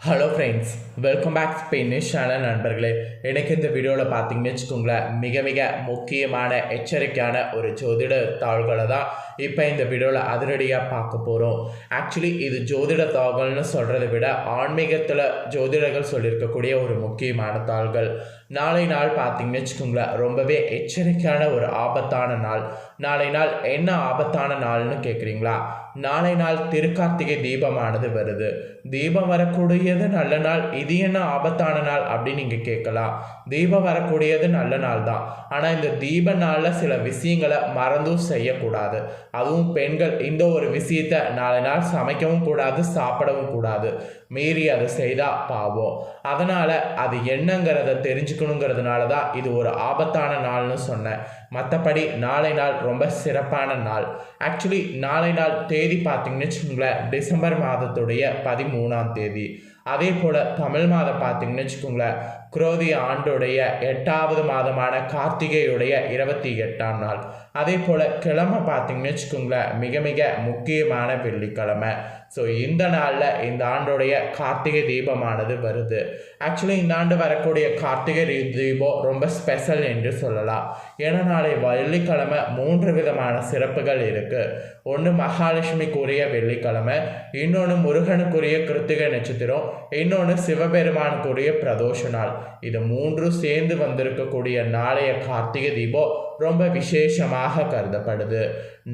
Hello friends welcome back Spain news channel நண்பர்களே. எனக்கு இந்த வீடியோவில் பார்த்தீங்கன்னு வச்சுக்கோங்களேன் மிக மிக முக்கியமான எச்சரிக்கையான ஒரு ஜோதிட தாள்களை தான் இப்போ இந்த வீடியோவில் அதிரடியாக பார்க்க போகிறோம் ஆக்சுவலி இது ஜோதிட தாள்கள்னு சொல்கிறத விட ஆன்மீகத்தில் ஜோதிடர்கள் சொல்லியிருக்கக்கூடிய ஒரு முக்கியமான தாள்கள். நாளை நாள் பார்த்தீங்கன்னு வச்சுக்கோங்களேன் ரொம்பவே எச்சரிக்கையான ஒரு ஆபத்தான நாள். நாளை நாள் என்ன ஆபத்தான நாள்னு கேட்குறீங்களா நாளை நாள் திருக்கார்த்திகை தீபமானது வருது. தீபம் வரக்கூடியது நல்ல நாள் இது என்ன ஆபத்தான நாள் அப்படின்னு நீங்கள் கேட்கலாம். தீபம் வரக்கூடியது நல்ல நாள் தான் ஆனால் இந்த தீப நாளில் சில விஷயங்களை மறந்தும் செய்யக்கூடாது. அதுவும் பெண்கள் இந்த ஒரு விஷயத்த நாளை நாள் சமைக்கவும் கூடாது சாப்பிடவும் கூடாது. மீறி அதை செய்தால் பாவம் அதனால் அது என்னங்கிறத தெரிஞ்சுக்கணுங்கிறதுனால தான் இது ஒரு ஆபத்தான நாள்னு சொன்னேன். மற்றபடி நாளை நாள் ரொம்ப சிறப்பான நாள். ஆக்சுவலி நாளை நாள் தேதி பார்த்தீங்கன்னு வச்சுக்கோங்களேன் டிசம்பர் மாதத்துடைய பதிமூணாம் தேதி. அதே போல் தமிழ் மாதம் பார்த்தீங்கன்னு வச்சுக்கோங்களேன் குரோதி ஆண்டுடைய எட்டாவது மாதமான கார்த்திகையுடைய இருபத்தி எட்டாம் நாள். அதே போல் கிழமை பார்த்தீங்கன்னு வச்சுக்கோங்களேன் மிக மிக முக்கியமான வெள்ளிக்கிழமை. ஸோ இந்த நாளில் இந்த ஆண்டுடைய கார்த்திகை தீபமானது வருது. ஆக்சுவலி இந்த ஆண்டு வரக்கூடிய கார்த்திகை தீபம் ரொம்ப ஸ்பெஷல் என்று சொல்லலாம். ஏன்னா நாளை வெள்ளிக்கிழமை மூன்று விதமான சிறப்புகள் இருக்குது ஒன்று மகாலட்சுமிக்குரிய வெள்ளிக்கிழமை இன்னொன்று முருகனுக்குரிய கிருத்திகை நட்சத்திரம் இன்னொன்று சிவபெருமானுக்குரிய பிரதோஷ நாள். இது மூன்றும் சேர்ந்து வந்திருக்கக்கூடிய நாளைய கார்த்திகை தீபம் ரொம்ப விசேஷமாக கருதப்படுது.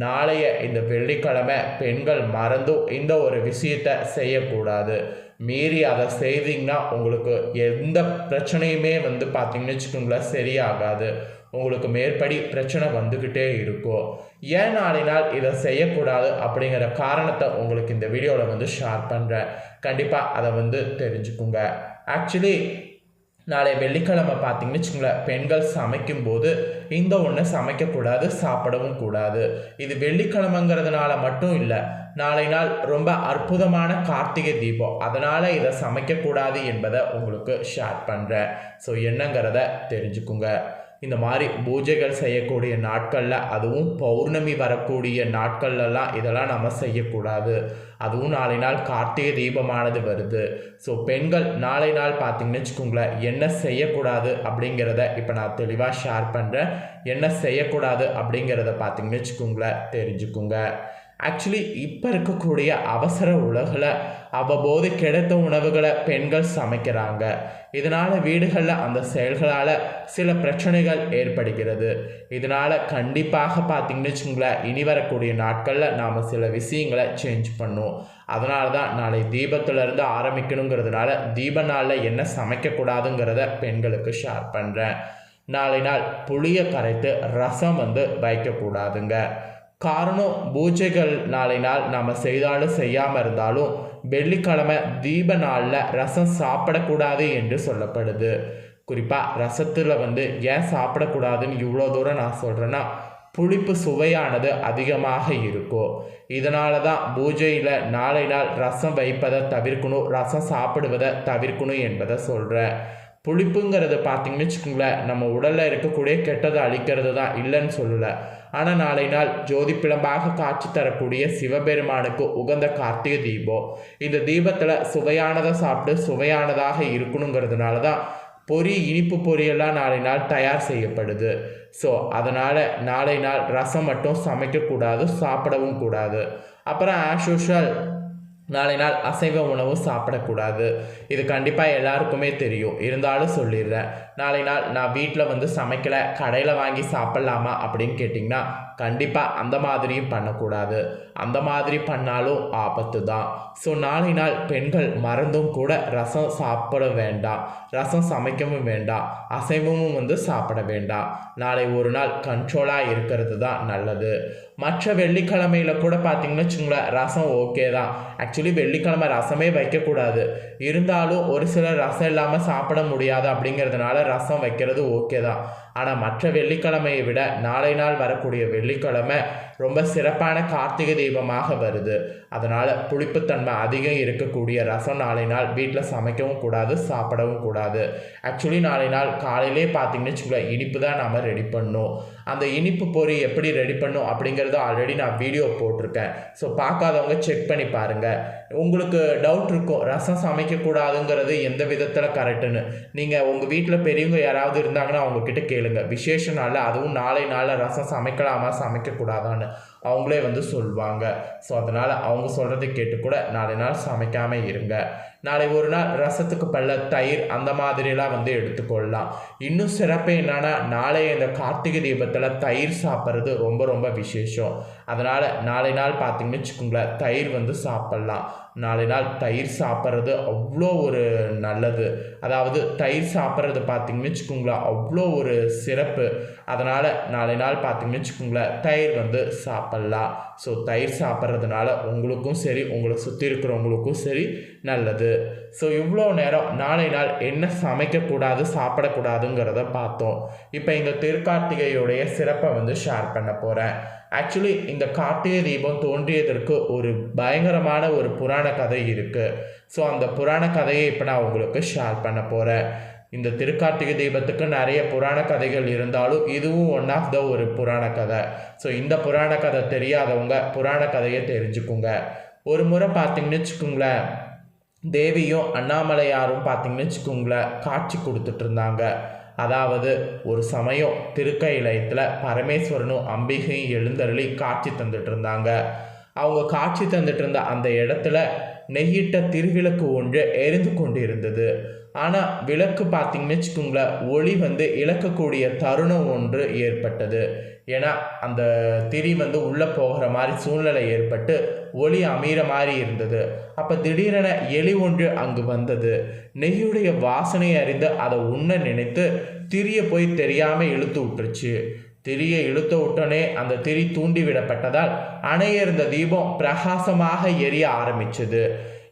நாளைய இந்த வெள்ளிக்கிழமை பெண்கள் மறந்தும் இந்த ஒரு விஷயத்தை செய்யக்கூடாது. மீறி அதை செய்தீங்கன்னா உங்களுக்கு எந்த பிரச்சனையுமே வந்து பார்த்தீங்கன்னு வச்சுக்கோங்களேன் சரியாகாது. உங்களுக்கு மேற்படி பிரச்சனை வந்துக்கிட்டே இருக்கும். ஏன் நாளினால் இதை செய்யக்கூடாது அப்படிங்கிற காரணத்தை உங்களுக்கு இந்த வீடியோவில் வந்து ஷேர் பண்ணுறேன் கண்டிப்பாக அதை வந்து தெரிஞ்சுக்குங்க. ஆக்சுவலி நாளை வெள்ளிக்கிழமை பார்த்தீங்கன்னு வச்சுங்களேன் பெண்கள் சமைக்கும்போது இந்த ஒன்று சமைக்கக்கூடாது சாப்பிடவும் கூடாது. இது வெள்ளிக்கிழமைங்கிறதுனால மட்டும் இல்லை நாளை நாள் ரொம்ப அற்புதமான கார்த்திகை தீபம். அதனால் இதை சமைக்கக்கூடாது என்பதை உங்களுக்கு ஷேர் பண்ணுறேன் ஸோ என்னங்கிறத தெரிஞ்சுக்குங்க. இந்த மாதிரி பூஜைகள் செய்யக்கூடிய நாட்களில் அதுவும் பௌர்ணமி வரக்கூடிய நாட்கள்லலாம் இதெல்லாம் நம்ம செய்யக்கூடாது. அதுவும் நாளை நாள் கார்த்திகை தீபமானது வருது. ஸோ பெண்கள் நாளை நாள் பார்த்தீங்கன்னு வச்சுக்கோங்களேன் என்ன செய்யக்கூடாது அப்படிங்கிறத இப்போ நான் தெளிவாக ஷேர் பண்ணுறேன் என்ன செய்யக்கூடாது அப்படிங்கிறத பார்த்தீங்கன்னு வச்சுக்கோங்களேன் தெரிஞ்சுக்குங்க. ஆக்சுவலி இப்போ இருக்கக்கூடிய அவசர உலகில் அவ்வப்போது கிடைத்த உணவுகளை பெண்கள் சமைக்கிறாங்க. இதனால் வீடுகளில் அந்த செயல்களால் சில பிரச்சனைகள் ஏற்படுகிறது. இதனால் கண்டிப்பாக பார்த்தீங்கன்னு வச்சுங்களேன் இனி வரக்கூடிய நாட்களில் நாம் சில விஷயங்களை சேஞ்ச் பண்ணுவோம். அதனால தான் நாளை தீபத்திலிருந்து ஆரம்பிக்கணுங்கிறதுனால தீப நாளில் என்ன சமைக்கக்கூடாதுங்கிறத பெண்களுக்கு ஷேர் பண்ணுறேன் நாளை நாள் புளியை கரைத்து ரசம் வந்து வைக்கக்கூடாதுங்க. காரணம் பூஜைகள் நாளை நாள் நாம் செய்தாலும் செய்யாமல் இருந்தாலும் வெள்ளிக்கிழமை தீப நாளில் ரசம் சாப்பிடக்கூடாது என்று சொல்லப்படுது. குறிப்பாக ரசத்தில் வந்து ஏன் சாப்பிடக்கூடாதுன்னு இவ்வளோ தூரம் நான் சொல்கிறேன்னா புளிப்பு சுவையானது அதிகமாக இருக்கும் இதனால தான் பூஜையில் நாளை நாள் ரசம் வைப்பதை தவிர்க்கணும் ரசம் சாப்பிடுவதை தவிர்க்கணும் என்பதை சொல்கிறேன் புளிப்புங்கிறது பார்த்தீங்கன்னு வச்சுக்கோங்களேன் நம்ம உடலில் இருக்கக்கூடிய கெட்டதை அழிக்கிறது தான் இல்லைன்னு சொல்லலை. ஆனால் நாளை நாள் ஜோதிப்பிழம்பாக காட்சி தரக்கூடிய சிவபெருமானுக்கு உகந்த கார்த்திகை தீபம் இந்த தீபத்தில் சுவையானதை சாப்பிட்டு சுவையானதாக இருக்கணுங்கிறதுனால தான் பொரி இனிப்பு பொரியெல்லாம் நாளை நாள் தயார் செய்யப்படுது. ஸோ அதனால் நாளை நாள் ரசம் மட்டும் சமைக்கக்கூடாது சாப்பிடவும் கூடாது. அப்புறம் ஆஸ் யூஷுவல் நாளை நாள் அசைவ உணவு சாப்பிடக்கூடாது. இது கண்டிப்பாக எல்லாருக்குமே தெரியும். இருந்தாலும் சொல்லிடுறேன். நாளை நாள் நான் வீட்டில் வந்து சமைக்கலை கடையில் வாங்கி சாப்பிட்லாமா அப்படின்னு கேட்டிங்கன்னா கண்டிப்பாக அந்த மாதிரியும் பண்ணக்கூடாது. அந்த மாதிரி பண்ணாலும் ஆபத்து தான். ஸோ நாளை நாள் பெண்கள் மறந்தும் கூட ரசம் சாப்பிட வேண்டாம். ரசம் சமைக்கவும் வேண்டாம். அசைவமும் வந்து சாப்பிட வேண்டாம். நாளை ஒரு நாள் கண்ட்ரோலாக இருக்கிறது தான் நல்லது. மற்ற வெள்ளிக்கிழமையில் கூட பார்த்தீங்கன்னு வச்சுங்களேன் ரசம் ஓகே தான். ஆக்சுவலி வெள்ளிக்கிழமை ரசமே வைக்கக்கூடாது. இருந்தாலும் ஒரு சிலர் ரசம் இல்லாமல் சாப்பிட முடியாது அப்படிங்கிறதுனால ரசம் வைக்கிறது ஓகே தான். ஆனால் மற்ற வெள்ளிக்கிழமையை விட நாளை நாள் வரக்கூடிய வெள்ளிக்கிழமை ரொம்ப சிறப்பான கார்த்திகை தீபமாக வருது. அதனால் புளிப்புத்தன்மை அதிகம் இருக்கக்கூடிய ரசம் நாளை நாள் வீட்டில் சமைக்கவும் கூடாது சாப்பிடவும் கூடாது. ஆக்சுவலி நாளை நாள் காலையிலே பார்த்தீங்கன்னு வச்சுக்கோங்களேன் இனிப்பு தான் நாம் ரெடி பண்ணும் அந்த இனிப்பு பொறி எப்படி ரெடி பண்ணும் அப்படிங்கிறத ஆல்ரெடி நான் வீடியோ போட்டிருக்கேன். ஸோ பார்க்காதவங்க செக் பண்ணி பாருங்கள் உங்களுக்கு டவுட் இருக்கும் ரசம் சமைக்கக்கூடாதுங்கிறது எந்த விதத்தில் கரெக்டுன்னு நீங்கள் உங்கள் வீட்டில் பெரியவங்க யாராவது இருந்தாங்கன்னா அவங்கக்கிட்ட கேளுங்க. விசேஷ நாளில் அதுவும் நாளை நாளில் ரசம் சமைக்கலாமா? சமைக்கக்கூடாதான்னு அவங்களே வந்து சொல்லுவாங்க ஸோ அதனால் அவங்க சொல்கிறத கேட்டு கூட நாளை நாள் சமைக்காமல் இருங்க. நாளை ஒரு நாள் ரசத்துக்கு பல்ல தயிர் அந்த மாதிரிலாம் வந்து எடுத்துக்கொள்ளலாம். இன்னும் சிறப்பு என்னென்னா நாளை இந்த கார்த்திகை தீபத்தில் தயிர் சாப்பிட்றது ரொம்ப ரொம்ப விசேஷம். அதனால் நாளை நாள் பார்த்தீங்கன்னு வச்சுக்கோங்களேன் தயிர் வந்து சாப்பிட்லாம். நாளை நாள் தயிர் சாப்பிட்றது அவ்வளோ ஒரு நல்லது. அதாவது தயிர் சாப்பிட்றது பார்த்தீங்கன்னு வச்சுக்கோங்களேன் அவ்வளோ ஒரு சிறப்பு. அதனால் நாளை நாள் பார்த்திங்கன்னு வச்சுக்கோங்களேன் தயிர் வந்து சாப்பிட்லாம். ஸோ தயிர் சாப்பிட்றதுனால உங்களுக்கும் சரி உங்களை சுற்றி இருக்கிறவங்களுக்கும் சரி நல்லது. ஸோ இவ்வளோ நேரம் நாளை நாள் என்ன சமைக்கக்கூடாது சாப்பிடக்கூடாதுங்கிறத பார்த்தோம். இப்போ இந்த திருக்கார்த்திகையுடைய சிறப்பை வந்து ஷேர் பண்ண போகிறேன் ஆக்சுவலி இந்த கார்த்திகை தீபம் தோன்றியதற்கு ஒரு பயங்கரமான ஒரு புராண கதை இருக்குது ஸோ அந்த புராண கதையை இப்போ நான் உங்களுக்கு ஷேர் பண்ண போகிறேன் இந்த திருக்கார்த்திகை தீபத்துக்கு நிறைய புராண கதைகள் இருந்தாலும் இதுவும் ஒன் ஆஃப் த ஒரு புராண கதை. ஸோ இந்த புராண கதை தெரியாதவங்க புராண கதையை தெரிஞ்சுக்குங்க. ஒரு முறை பார்த்தீங்கன்னு வச்சுக்கோங்களேன் தேவியும் அண்ணாமலையாரும் பார்த்தீங்கன்னு வச்சுக்கோங்களேன் காட்சி கொடுத்துட்டு இருந்தாங்க. அதாவது ஒரு சமயம் திருக்கையிலயத்தில் பரமேஸ்வரனும் அம்பிகையும் எழுந்தருளி காட்சி தந்துட்டு இருந்தாங்க. அவங்க காட்சி தந்துட்டு இருந்த அந்த இடத்துல நெய்யிட்ட திருவிளக்கு ஒன்று எரிந்து கொண்டு இருந்தது ஆனால் விளக்கு பார்த்தீங்கன்னு வச்சுக்கோங்களேன் ஒளி வந்து இழக்கக்கூடிய தருணம் ஒன்று ஏற்பட்டது. ஏன்னா அந்த திரி வந்து உள்ளே போகிற மாதிரி சூழ்நிலை ஏற்பட்டு ஒளி அமைகிற மாதிரி இருந்தது. அப்போ திடீரென எலி ஒன்று அங்கு வந்தது. நெய்யுடைய வாசனை அறிந்து அதை உண்ண நினைத்து திரியை போய் தெரியாமல் இழுத்து விட்டுருச்சு. திரியை இழுத்த உடனே அந்த திரி தூண்டி விடப்பட்டதால் அணைய இருந்த தீபம் பிரகாசமாக எரிய ஆரம்பிச்சது.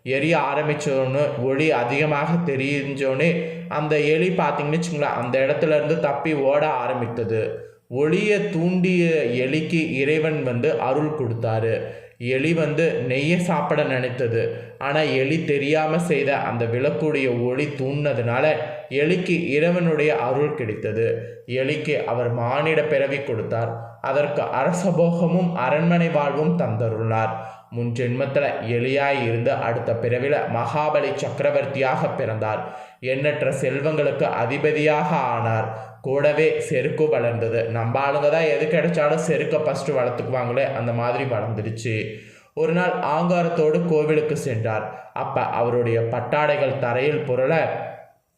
எரிய ஆரம்பித்தோன்னு ஒளி அதிகமாக தெரிஞ்சோடனே அந்த எலி பார்த்தீங்கன்னு வச்சுங்களேன் அந்த இடத்துல இருந்து தப்பி ஓட ஆரம்பித்தது. ஒளியை தூண்டிய எலிக்கு இறைவன் வந்து அருள் கொடுத்தாரு. எலி வந்து நெய்யை சாப்பிட நினைத்தது. ஆனால் எலி தெரியாமல் செய்த அந்த விளக்குடைய ஒளி தூண்டினதுனால எலிக்கு இறைவனுடைய அருள் கிடைத்தது. எலிக்கு அவர் மானிட பிறவி கொடுத்தார். அதற்கு அரசபோகமும் அரண்மனை வாழ்வும் தந்தருள்ளார் முன் ஜென்மத்தில் எலியாய் இருந்து அடுத்த பிறவில மகாபலி சக்கரவர்த்தியாக பிறந்தார். எண்ணற்ற செல்வங்களுக்கு அதிபதியாக ஆனார். கூடவே செருக்கு வளர்ந்தது. நம்ம ஆளுங்க தான் எது கிடைச்சாலும் செருக்கை ஃபஸ்ட்டு வளர்த்துக்குவாங்களே அந்த மாதிரி வளர்ந்துடுச்சு. ஒரு நாள் ஆங்காரத்தோடு கோவிலுக்கு சென்றார். அப்போ அவருடைய பட்டாடைகள் தரையில் புரள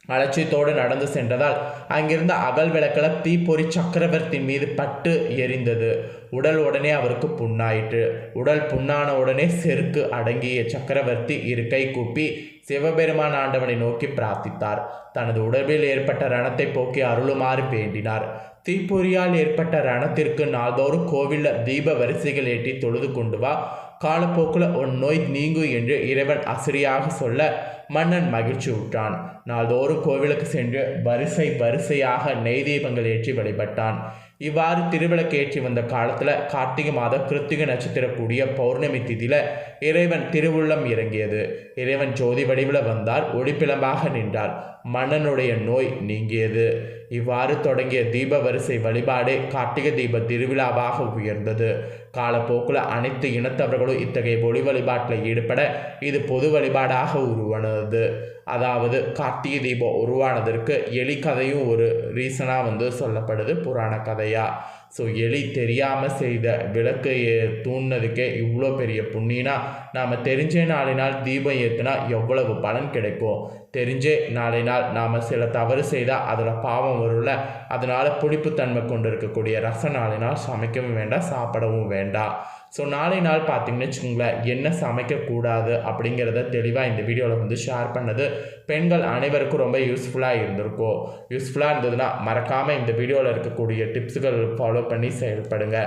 அலட்சியத்தோடு நடந்து சென்றதால் அங்கிருந்த அகல் விளக்கில் தீப்பொறி சக்கரவர்த்தி மீது பட்டு எரிந்தது. உடல் உடனே அவருக்கு புண்ணாயிற்று. உடல் புண்ணான உடனே செருக்கு அடங்கிய சக்கரவர்த்தி இருக்கை கூப்பி சிவபெருமான் ஆண்டவனை நோக்கி பிரார்த்தித்தார். தனது உடம்பில் ஏற்பட்ட ரணத்தை போக்கி அருளுமாறு வேண்டினார். தீப்பொறியால் ஏற்பட்ட ரணத்திற்கு நாள்தோறும் கோவிலில் தீப வரிசைகள் ஏற்றி தொழுது கொண்டு வா. காலப்போக்கில் உன் நோய் நீங்கும் என்று இறைவன் அசிரியாக சொல்ல மன்னன் மகிழ்ச்சி உற்றான் நாள்தோறும் கோவிலுக்கு சென்று வரிசை வரிசையாக நெய் தீபங்கள் ஏற்றி வழிபட்டான். இவ்வாறு திருவிளக்கு ஏற்றி வந்த காலத்தில் கார்த்திகை மாத கிருத்திகை நட்சத்திரக்கூடிய பௌர்ணமி திதியில் இறைவன் திருவுள்ளம் இறங்கியது. இறைவன் ஜோதி வடிவில் வந்தார் ஒளிப்பிளம்பாக நின்றார். மன்னனுடைய நோய் நீங்கியது. இவ்வாறு தொடங்கிய தீப வரிசை வழிபாடு கார்த்திகை தீப திருவிழாவாக உயர்ந்தது. காலப்போக்கில் அனைத்து இனத்தவர்களும் இத்தகைய ஒளி வழிபாட்டில் ஈடுபட இது பொது வழிபாடாக உருவானது. அதாவது கார்த்திகை தீபம் உருவானதற்கு எலிக்கதையும் ஒரு ரீசனாக வந்து சொல்லப்படுது புராண கதையாக ஸோ எலி தெரியாமல் செய்த விளக்கை தூண்டினதுக்கே இவ்வளோ பெரிய புண்ணினா? நாம் தெரிஞ்சே நாளை நாள் தீபம் ஏற்றுனா எவ்வளவு பலன் கிடைக்கும்? தெரிஞ்சே நாளை நாள் நாம் சில தவறு செய்தால் அதில் பாவம் வரும்ல? அதனால் புளிப்புத்தன்மை கொண்டு இருக்கக்கூடிய ரசம் நாளை நாள் சமைக்கவும் வேண்டாம் சாப்பிடவும் வேண்டாம். ஸோ நாளை நாள் பார்த்தீங்கன்னு வச்சுக்கோங்களேன் என்ன சமைக்கக்கூடாது அப்படிங்கிறத தெளிவாக இந்த வீடியோவில் வந்து ஷேர் பண்ணது பெண்கள் அனைவருக்கும் ரொம்ப யூஸ்ஃபுல்லாக இருந்திருக்கும். யூஸ்ஃபுல்லாக இருந்ததுன்னா மறக்காமல் இந்த வீடியோவில் இருக்கக்கூடிய டிப்ஸுகள் ஃபாலோ ஃபாலோ பண்ணி செயல்படுங்க.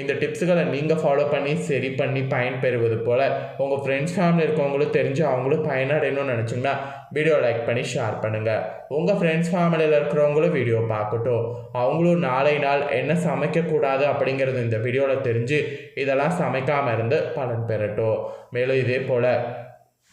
இந்த டிப்ஸுகளை நீங்கள் ஃபாலோ பண்ணி சரி பண்ணி பயன்பெறுவது போல் உங்கள் ஃப்ரெண்ட்ஸ் ஃபேமிலி இருக்கவங்களும் தெரிஞ்சு அவங்களும் பயனடையணும்னு நினச்சிங்கன்னா வீடியோ லைக் பண்ணி ஷேர் பண்ணுங்கள் உங்கள் ஃப்ரெண்ட்ஸ் ஃபேமிலியில் இருக்கிறவங்களும் வீடியோ பார்க்கட்டும். அவங்களும் நாளை நாள் என்ன சமைக்கக்கூடாது அப்படிங்கிறது இந்த வீடியோவில் தெரிஞ்சு இதெல்லாம் சமைக்காமல் இருந்து பலன் பெறட்டும். மேலும் இதே போல்